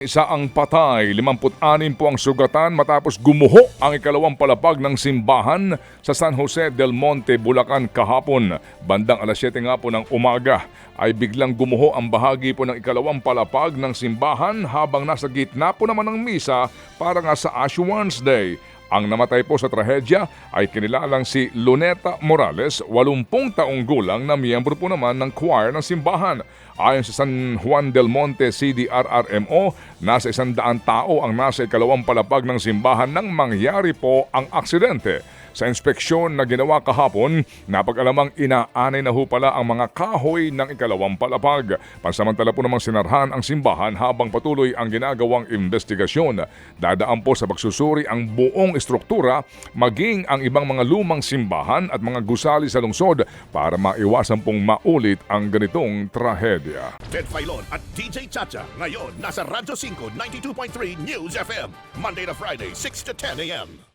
Isa ang patay, 56 po ang sugatan matapos gumuho ang ikalawang palapag ng simbahan sa San Jose del Monte, Bulacan kahapon. Bandang alas 7 nga po ng umaga ay biglang gumuho ang bahagi po ng ikalawang palapag ng simbahan habang nasa gitna po naman ng misa para nga sa Ash Wednesday. Ang namatay po sa trahedya ay kinilalang si Luneta Morales, 80 taong gulang na miyembro po naman ng choir ng simbahan. Ayon sa San Juan del Monte CDRRMO, nasa isang daan tao ang nasa ikalawang palapag ng simbahan nang mangyari po ang aksidente. Sa inspeksyon na ginawa kahapon, napag-alamang inaanay na ho pala ang mga kahoy ng ikalawang palapag. Pansamantala po namang sinarhan ang simbahan habang patuloy ang ginagawang investigasyon. Dadaan po sa pagsusuri ang buong estruktura, maging ang ibang mga lumang simbahan at mga gusali sa lungsod para maiwasan pong maulit ang ganitong trahedya. Ted Filon at DJ Chacha. Ngayon, nasa Radyo 5, 92.3 News FM. Monday to Friday, 6 to 10 a.m.